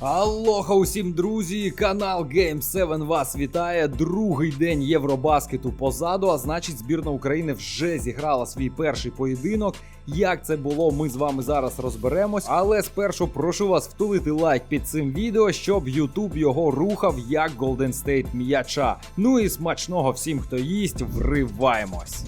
Алоха усім друзі! Канал Game 7 вас вітає. Другий день Євробаскету позаду. А значить, збірна України вже зіграла свій перший поєдинок. Як це було, ми з вами зараз розберемось. Але спершу прошу вас втулити лайк під цим відео, щоб YouTube його рухав як Golden State м'яча. Ну і смачного всім, хто їсть, вриваємось.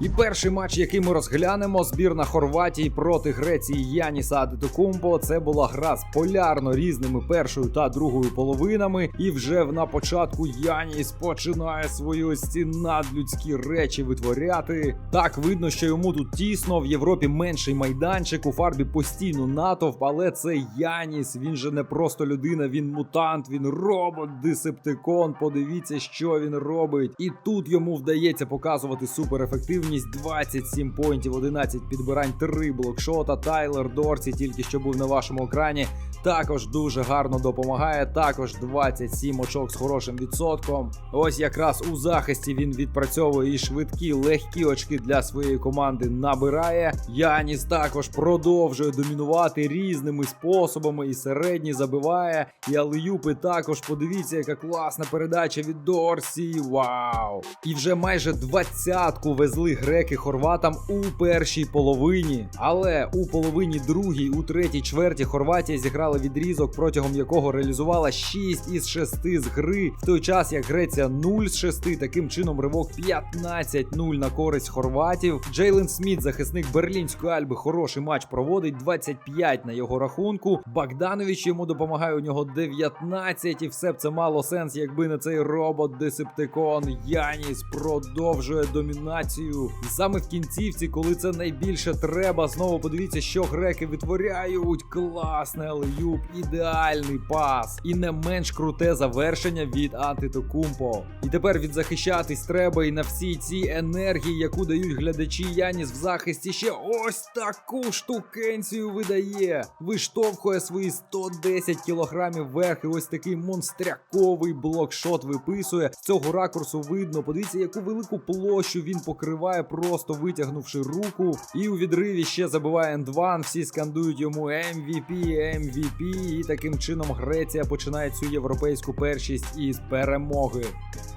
І перший матч, який ми розглянемо, збірна Хорватії проти Греції Яніса Адетокумпо. Це була гра з полярно різними першою та другою половинами. І вже на початку Яніс починає свої ось ці надлюдські речі витворяти. Так видно, що йому тут тісно. В Європі менший майданчик, у фарбі постійно натовп, але це Яніс. Він же не просто людина, він мутант, він робот, десептикон. Подивіться, що він робить. І тут йому вдається показувати суперефективність. 27 поінтів, 11 підбирань, 3 блокшота. Тайлер Дорсі, тільки що був на вашому екрані. Також дуже гарно допомагає. Також 27 очок з хорошим відсотком. Ось якраз у захисті він відпрацьовує і швидкі, легкі очки для своєї команди набирає. Яніс також продовжує домінувати різними способами. І середній забиває. І Алеюпи також подивіться, яка класна передача від Дорсі. Вау! І вже майже двадцятку везли греки хорватам у першій половині. Але у половині другій, у третій чверті Хорватія зіграла відрізок, протягом якого реалізувала 6 із 6 з гри, в той час як Греція 0 з 6, таким чином ривок 15-0 на користь хорватів. Джейлен Сміт, захисник берлінської альби, хороший матч проводить 25 на його рахунку. Богданович йому допомагає у нього 19, і все б це мало сенс, якби не цей робот Десептикон. Яніс продовжує домінацію. І саме в кінцівці, коли це найбільше треба, знову подивіться, що греки витворяють. Класне алеюб, ідеальний пас. І не менш круте завершення від Антитокумпо. І тепер відзахищатись треба і на всій цій енергії, яку дають глядачі, Яніс в захисті ще ось таку штукенцію видає. Виштовхує свої 110 кілограмів вверх, і ось такий монстряковий блокшот виписує. З цього ракурсу видно. Подивіться, яку велику площу він покриває, просто витягнувши руку. І у відриві ще забиває ендван. Всі скандують йому MVP, MVP. І таким чином Греція починає цю європейську першість із перемоги.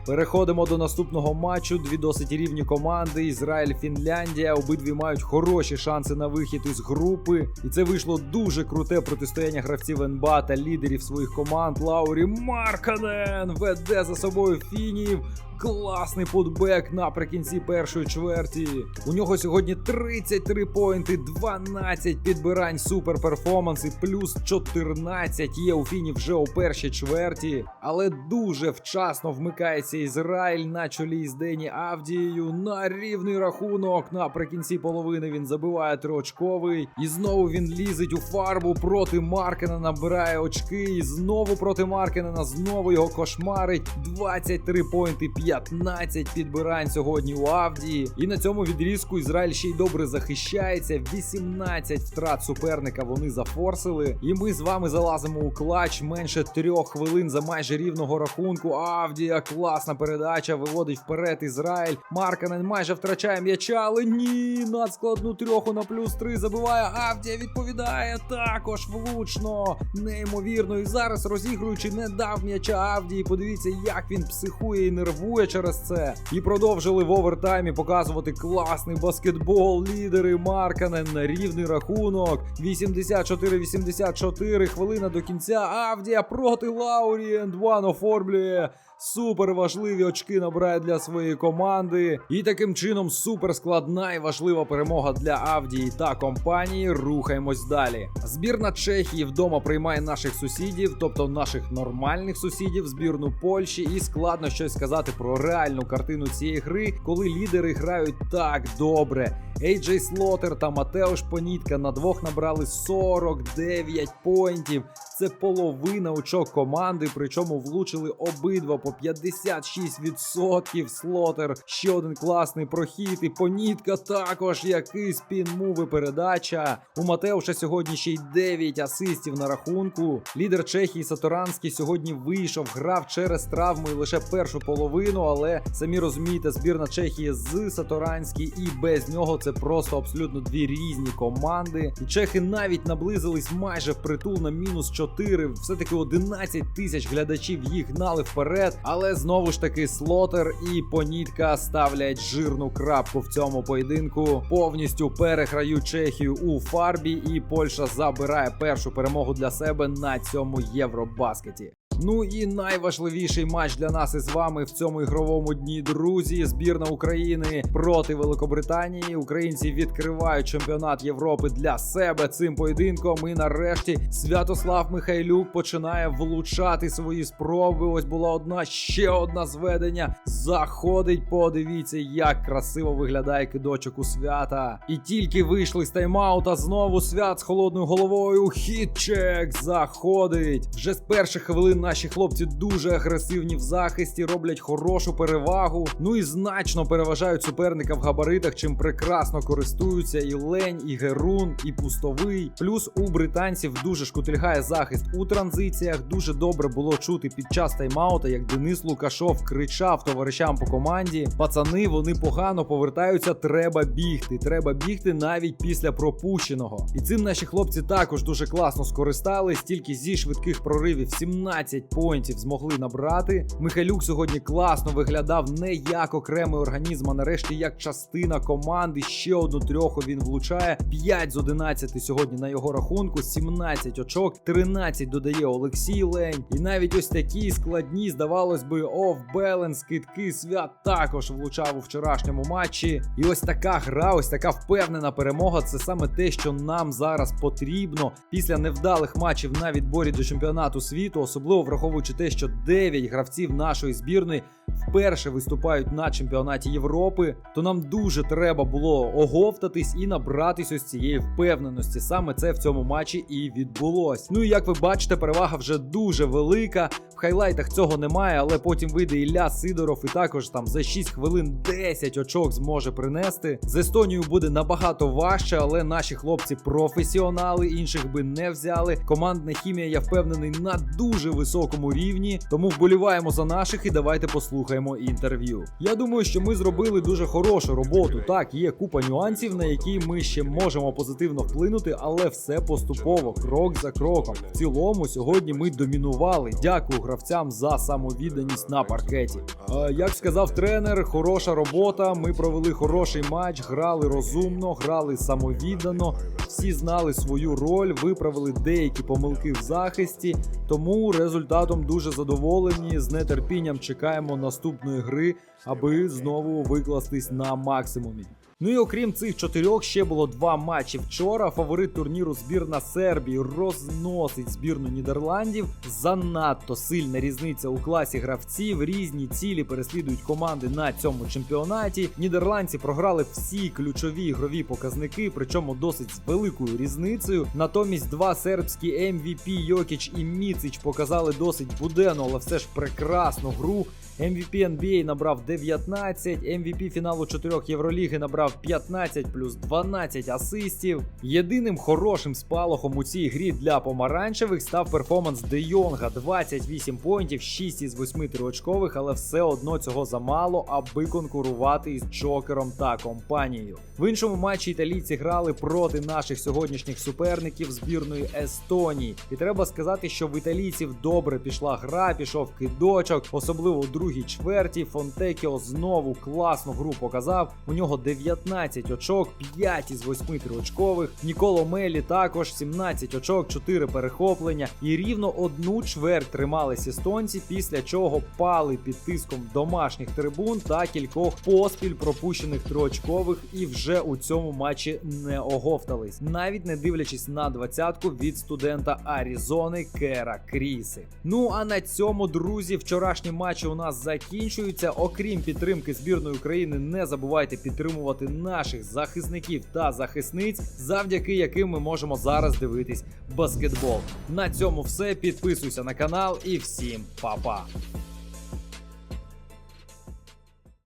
Переходимо до наступного матчу. Дві досить рівні команди. Ізраїль, Фінляндія. Обидві мають хороші шанси на вихід із групи. І це вийшло дуже круте протистояння гравців НБА та лідерів своїх команд. Лаурі Марканен веде за собою фінів. Класний путбек наприкінці першої чверті. У нього сьогодні 33 поінти, 12 підбирань, супер перформанс і плюс 14 є у фіні вже у першій чверті. Але дуже вчасно вмикається Ізраїль на чолі з Дені Авдією на рівний рахунок. Наприкінці половини він забиває триочковий. І знову він лізить у фарбу проти Маркена, набирає очки. І знову проти Маркена, знову його кошмарить. 23 поінти, 15 підбирань сьогодні у Авдії. І на цьому відрізку Ізраїль ще й добре захищається. 18 втрат суперника вони зафорсили. І ми з вами залазимо у клач менше трьох хвилин за майже рівного рахунку. Авдія, класна передача, виводить вперед Ізраїль. Марканен майже втрачає м'яча, але ні, надскладну трьоху на плюс три забиває. Авдія відповідає також влучно. Неймовірно. І зараз розігруючи, не дав м'яча Авдії. Подивіться, як він психує і нервує через це. І продовжили в овертаймі показувати класний баскетбол. Лідери Марканен на рівний рахунок. 84-84 хвилина до кінця. Авдія проти Лаурі. Ендван оформлює. Супер важливі очки набирає для своєї команди. І таким чином супер складна і важлива перемога для Авдії та компанії. Рухаємось далі. Збірна Чехії вдома приймає наших сусідів, тобто наших нормальних сусідів, збірну Польщі. І складно щось сказати про реальну картину цієї гри, коли лідери грають так добре. Ейджей Слотер та Матеуш Понітка на двох набрали 49 поінтів. Це половина очок команди, причому влучили обидва по 56% слотер. Ще один класний прохід. І понітка також який спін-мув і передача. У Матеуша сьогодні ще й 9 асистів на рахунку. Лідер Чехії Саторанський сьогодні вийшов, грав через травму і лише першу половину, але самі розумієте, збірна Чехії з Саторанський і без нього це просто абсолютно дві різні команди. І чехи навіть наблизились майже впритул на мінус 4 4. Все-таки 11 тисяч глядачів їх гнали вперед. Але знову ж таки Слотер і Понітка ставлять жирну крапку в цьому поєдинку. Повністю переграють Чехію у фарбі, і Польща забирає першу перемогу для себе на цьому Євробаскеті. Ну і найважливіший матч для нас із вами в цьому ігровому дні, друзі. Збірна України проти Великобританії. Українці відкривають чемпіонат Європи для себе цим поєдинком. І нарешті Святослав Михайлюк починає влучати свої спроби. Ось була одна ще одна зведення. Заходить. Подивіться, як красиво виглядає кидочок у свята. І тільки вийшли з тайм-аута, знову свят з холодною головою. Хітчек заходить. Вже з перших хвилин наші хлопці дуже агресивні в захисті, роблять хорошу перевагу. Ну і значно переважають суперника в габаритах, чим прекрасно користуються і лень, і герун, і пустовий. Плюс у британців дуже шкутильгає захист у транзиціях. Дуже добре було чути під час тайм-аута, як Денис Лукашов кричав товаришам по команді: пацани, вони погано повертаються. Треба бігти. Треба бігти навіть після пропущеного. І цим наші хлопці також дуже класно скористались. Тільки зі швидких проривів 17 поінтів змогли набрати. Михайлюк сьогодні класно виглядав не як окремий організм, а нарешті як частина команди. Ще одну трьоху він влучає. 5 з 11 сьогодні на його рахунку, 17 очок, 13 додає Олексій Лень. І навіть ось такі складні, здавалось би, оф-беленс, китки свят також влучав у вчорашньому матчі. І ось така гра, ось така впевнена перемога. Це саме те, що нам зараз потрібно після невдалих матчів на відборі до чемпіонату світу, особливо враховуючи те, що 9 гравців нашої збірної вперше виступають на чемпіонаті Європи, то нам дуже треба було оговтатись і набратись ось цієї впевненості. Саме це в цьому матчі і відбулось. Ну і як ви бачите, перевага вже дуже велика. В хайлайтах цього немає, але потім вийде Ілля Сидоров, і також там за 6 хвилин 10 очок зможе принести. З Естонією буде набагато важче, але наші хлопці професіонали, інших би не взяли. Командна хімія, я впевнений, на дуже високому рівні. Тому вболіваємо за наших і давайте послухаємо інтерв'ю. Я думаю, що ми зробили дуже хорошу роботу. Так, є купа нюансів, на які ми ще можемо позитивно вплинути, але все поступово, крок за кроком. В цілому, сьогодні ми домінували. Дякую гравцям за самовідданість на паркеті. Е, як сказав тренер, хороша робота. Ми провели хороший матч, грали розумно, грали самовіддано. Всі знали свою роль, виправили деякі помилки в захисті. Тому результатом дуже задоволені. З нетерпінням чекаємо наступної гри, аби знову викластись на максимумі. Ну і окрім цих чотирьох, ще було два матчі вчора. Фаворит турніру збірна Сербії розносить збірну Нідерландів. Занадто сильна різниця у класі гравців. Різні цілі переслідують команди на цьому чемпіонаті. Нідерландці програли всі ключові ігрові показники, причому досить з великою різницею. Натомість два сербські MVP Йокіч і Міцич показали досить буденну, але все ж прекрасну гру. MVP NBA набрав 19, MVP фіналу 4 Євроліги набрав 15 плюс 12 асистів. Єдиним хорошим спалахом у цій грі для помаранчевих став перформанс Де Йонга 28 поінтів, 6 із 8 триочкових, але все одно цього замало, аби конкурувати із Джокером та компанією. В іншому матчі італійці грали проти наших сьогоднішніх суперників збірної Естонії. І треба сказати, що в італійців добре пішла гра, пішов кидочок, особливо у другій чверті. Фонтекіо знову класну гру показав. У нього 19 очок, 5 із 8 триочкових. Ніколо Мелі також 17 очок, 4 перехоплення. І рівно одну чверть тримались естонці, після чого пали під тиском домашніх трибун та кількох поспіль пропущених триочкових і вже у цьому матчі не оговтались, навіть не дивлячись на двадцятку від студента Аризони Кера Кріси. Ну а на цьому, друзі, вчорашні матчі у нас закінчуються. Окрім підтримки збірної України, не забувайте підтримувати наших захисників та захисниць, завдяки яким ми можемо зараз дивитись баскетбол. На цьому все. Підписуйся на канал і всім па-па!